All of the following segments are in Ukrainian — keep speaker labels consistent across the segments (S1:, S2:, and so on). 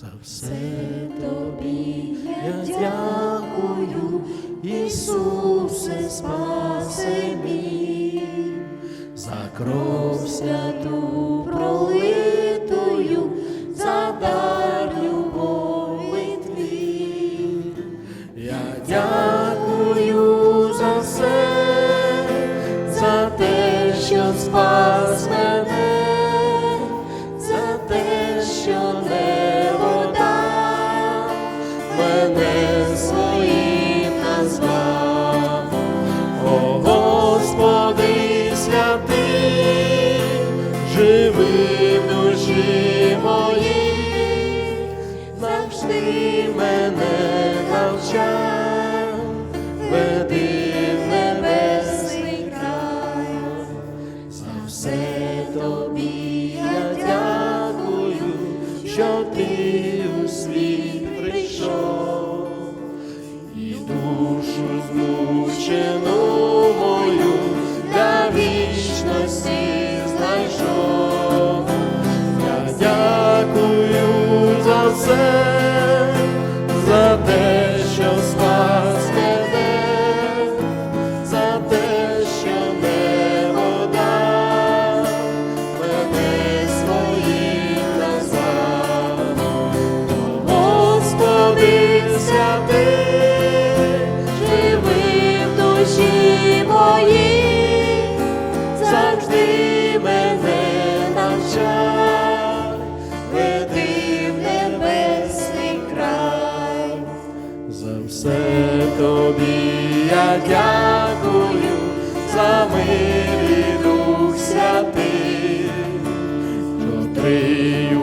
S1: За все тобі я дякую, Ісусе, спаси мій, за кров святу пролитую, за дар любові твій. Я дякую за все, за те, що спас мене, своїм назвав. О Господи святий, живи в душі моїй, мене навчав, веди в край. За все тобі я що ти у світ прийшов, душу змучену мою. Я дякую за все, я дякую, за мир і дух святий, котрий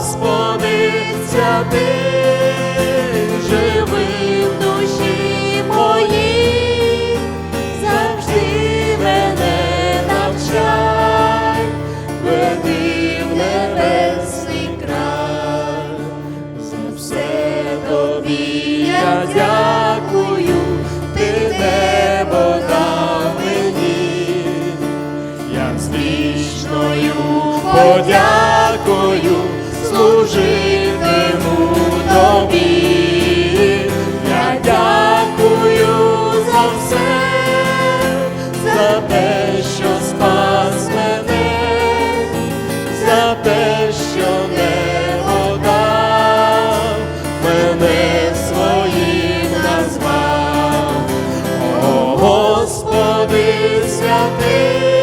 S1: Господи, святий, живи в душі моїй, завжди мене навчай, веди в небесний край. За все тобі я дякую, ти небо дав мені, я з вічною подякою служитиму тобі. Я дякую за все, за те, що спас мене, за те, що не вода мене своїм назвав. О, Господи святий,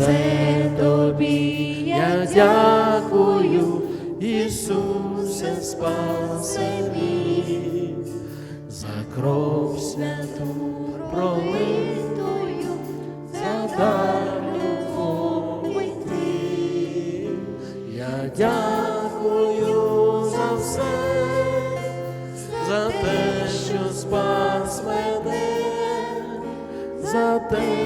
S1: все тобі я дякую, Ісусе, спаси мій, за кров святу пролитою, за дар любові твій. Я дякую за все, за те, що спас мене, за те,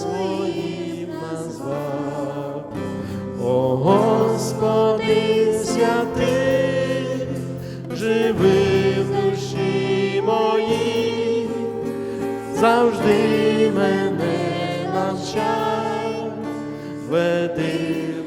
S1: своїм назвав. О Господи святий, живи в душі моїй, завжди мене навчай, веди